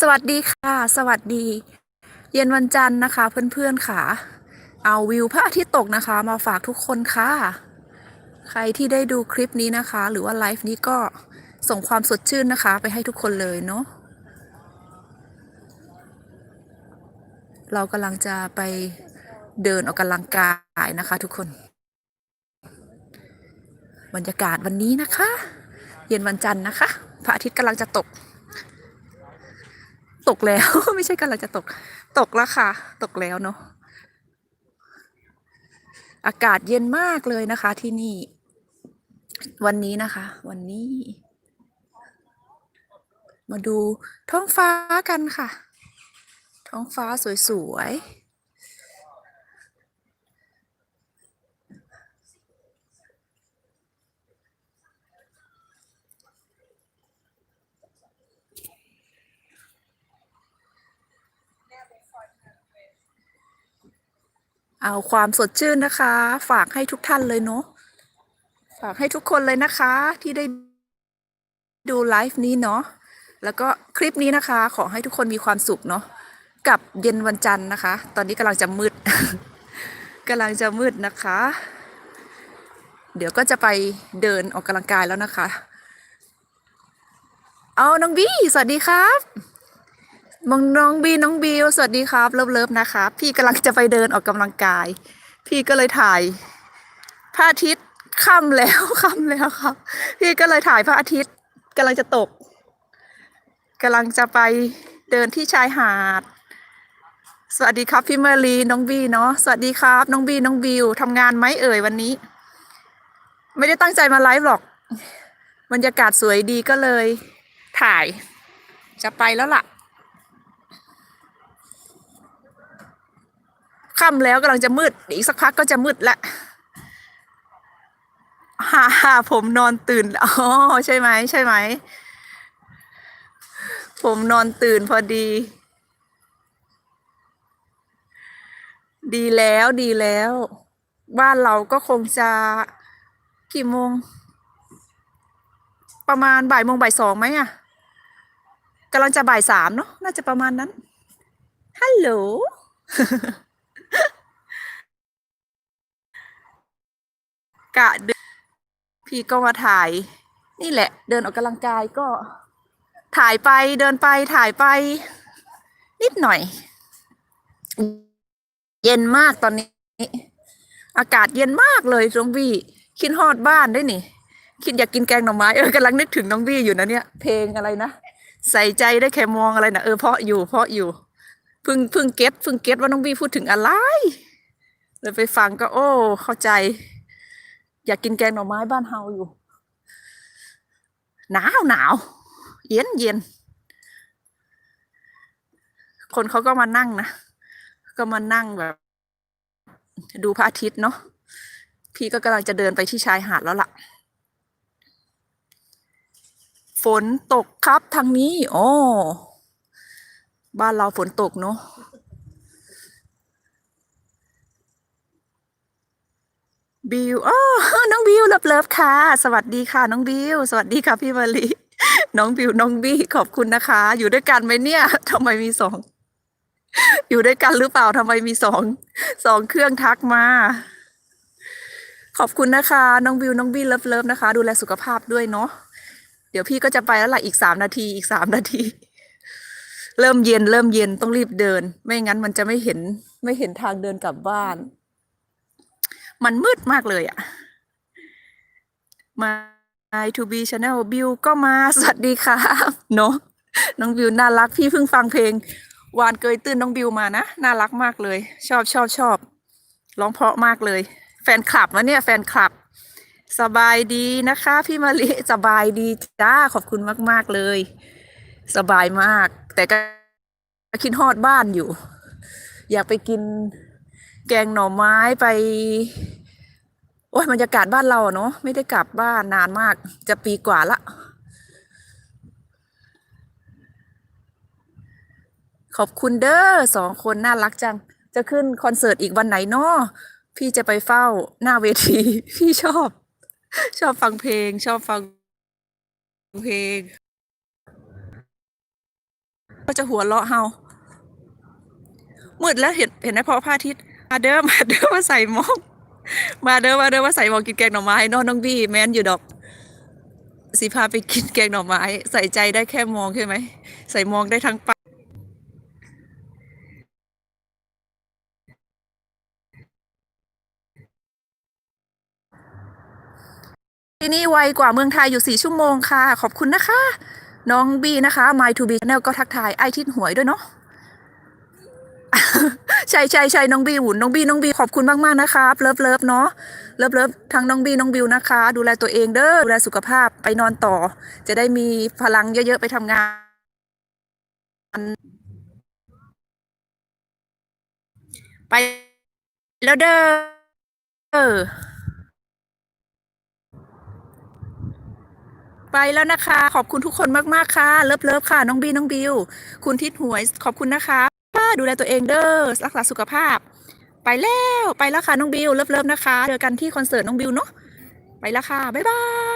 สวัสดีค่ะ สวัสดี เย็นวันจันทร์นะคะ เพื่อนๆค่ะ เอาวิวพระอาทิตย์ตกนะคะ มาฝากทุกคนค่ะ ใครที่ได้ดูคลิปนี้นะคะ หรือว่าไลฟ์นี้ก็ส่งความสดชื่นนะคะ ไปให้ทุกคนเลยเนาะเรากำลังจะไปเดินออกกำลังกายนะคะ ทุกคน บรรยากาศวันนี้นะคะ เย็นวันจันทร์นะคะ พระอาทิตย์กำลังจะตก ตกแล้ว ไม่ใช่กำลังจะตก ตกแล้วค่ะ ตกแล้วเนาะอากาศเย็นมากเลยนะคะ ที่นี่ วันนี้นะคะ วันนี้ มาดูท้องฟ้ากันค่ะ ท้องฟ้าสวยๆ เอาความสดชื่นนะคะ ฝากให้ทุกท่านเลยเนาะฝากให้ทุกคนเลยนะคะ ที่ได้ดูไลฟ์นี้เนาะแล้วก็คลิปนี้นะคะ ขอให้ทุกคนมีความสุขเนาะกับเย็นวันจันทร์นะคะ ตอนนี้กำลังจะมืดกำลังจะมืดนะคะ เดี๋ยวก็จะไปเดินออกกำลังกายแล้วนะคะ เอาน้องบีสวัสดีครับ มองน้องบีน้องบิวสวัสดีครับเลิฟเลิฟนะครับพี่กำลังจะไปเดินออกกำลังกาย พี่ก็เลยถ่ายพระอาทิตย์ค่ำแล้วค่ำแล้วครับ พี่ก็เลยถ่ายพระอาทิตย์กำลังจะตกกำลังจะไปเดินที่ชายหาด สวัสดีครับพี่เมลีน้องบีเนาะสวัสดีครับ น้องบีน้องบิวทำงานไหมเอ่ยวันนี้ ไม่ได้ตั้งใจมาไลฟ์หรอก บรรยากาศสวยดีก็เลย ถ่าย จะไปแล้วล่ะ ค่ำแล้วกำลังจะมืดอีกสักพักก็จะมืดละฮ่าฮ่าผมนอนตื่นอ๋อใช่ไหมใช่ไหม ผมนอนตื่นพอดี ดีแล้วดีแล้ว บ้านเราก็คงจะกี่โมง ประมาณบ่ายโมงบ่ายสองไหมอะกำลังจะบ่ายสามเนาะน่าจะประมาณนั้นฮัลโหล กะดินพี่ก็มาถ่าย นี่แหละ เดินออกกำลังกายก็ถ่ายไปเดินไปถ่ายไป นิดหน่อย เย็นมากตอนนี้ อากาศเย็นมากเลยน้องบี้คิดฮอดบ้านได้นี่ คิดอยากกินแกงหน่อไม้เออกำลังนึกถึงน้องบี้อยู่นะเนี่ย เพลงอะไรนะใส่ใจได้แค่มองอะไรนะเออเพราะอยู่เพราะอยู่พิ่งพิ่งเก็ตพิ่งเก็ตว่าน้องบี้พูดถึงอะไรเลยไปฟังก็โอ้ เข้าใจ อยากกินแกงหน่อไม้บ้านเฮาอยู่ หนาวหนาวเย็นเย็น คนเขาก็มานั่งนะ ก็มานั่งแบบ ดูพระอาทิตย์เนาะพี่ก็กำลังจะเดินไปที่ชายหาดแล้วล่ะ ฝนตกครับทางนี้ โอ้ บ้านเราฝนตกเนาะ บิวอ๋อน้องบิวเลิฟเลิฟค่ะ สวัสดีค่ะ น้องบิว สวัสดีค่ะพี่มาลีน้องบิว น้องบี้ ขอบคุณนะคะ อยู่ด้วยกันไหมเนี่ยทำไมมีสอง อยู่ด้วยกันหรือเปล่าทำไมมีสอง สองเครื่องทักมา ขอบคุณนะคะ น้องบิว น้องบี้เลิฟเลิฟนะคะ ดูแลสุขภาพด้วยเนาะ เดี๋ยวพี่ก็จะไปแล้วล่ะอีกสามนาที อีกสามนาที เริ่มเย็น เริ่มเย็น ต้องรีบเดิน ไม่งั้นมันจะไม่เห็น ไม่เห็นทางเดินกลับบ้าน มันมืดมากเลยอะมา My to be channel บิวก็มา สวัสดีค่ะเนาะน้องบิวน่ารักพี่เพิ่งฟังเพลง วานเกยตื้นน้องบิวมานะ น่ารักมากเลย ชอบชอบชอบร้องเพราะมากเลย แฟนคลับนะเนี่ยแฟนคลับ สบายดีนะคะ พี่มาลิสบายดีจ้าขอบคุณมาก ๆ เลย สบายมาก แต่ก็คิดฮอดบ้านอยู่ อยากไปกินแกงหน่อไม้ไป โอ้ยบรรยากาศบ้านเราเนาะไม่ได้กลับบ้านนานมาก จะปีกว่าละ ขอบคุณเด้อสองคนน่ารักจัง จะขึ้นคอนเสิร์ตอีกวันไหนเนาะพี่จะไปเฝ้าหน้าเวที พี่ชอบ ชอบฟังเพลง ชอบฟังเพลง ก็จะหัวเราะเฮามืดแล้วเห็นเห็นไหมพอพระอาทิตย์มาเด้อมาเด้อมาใส่หมอง มาเด้อมาเด้อมาใส่หมอกินแกงหน่อไม้นอนน้องบี้แม่นอยู่ดอกสิพาไปกินแกงหน่อไม้ ใส่ใจได้แค่มองใช่ไหม ใส่มองได้ทั้งปากที่นี่ไวกว่าเมืองไทยอยู่สี่ชั่วโมงค่ะ ขอบคุณนะคะ น้องบีนะคะ My to be channel ก็ทักทายไอทิดหวยด้วยเนาะ ใช่ใช่ใช่น้องบีหุ่นน้องบีน้องบีขอบคุณมากมากนะครับเลิฟเลิฟเนาะเลิฟเลิฟทั้งน้องบีน้องบิวนะคะ ดูแลตัวเองเด้อดูแลสุขภาพไปนอนต่อ จะได้มีพลังเยอะๆไปทำงานไปแล้วเด้อไปแล้วนะคะ ขอบคุณทุกคนมาก ๆ ค่ะ เลิฟเลิฟค่ะ น้องบีน้องบิว คุณทิศหวย ขอบคุณนะคะ ดูแลตัวเองเด้อรักษาสุขภาพ ไปแล้วไปแล้วค่ะน้องบิวเลิฟเลิฟนะคะเจอกันที่คอนเสิร์ตน้องบิวเนาะไปแล้วค่ะบ๊ายบาย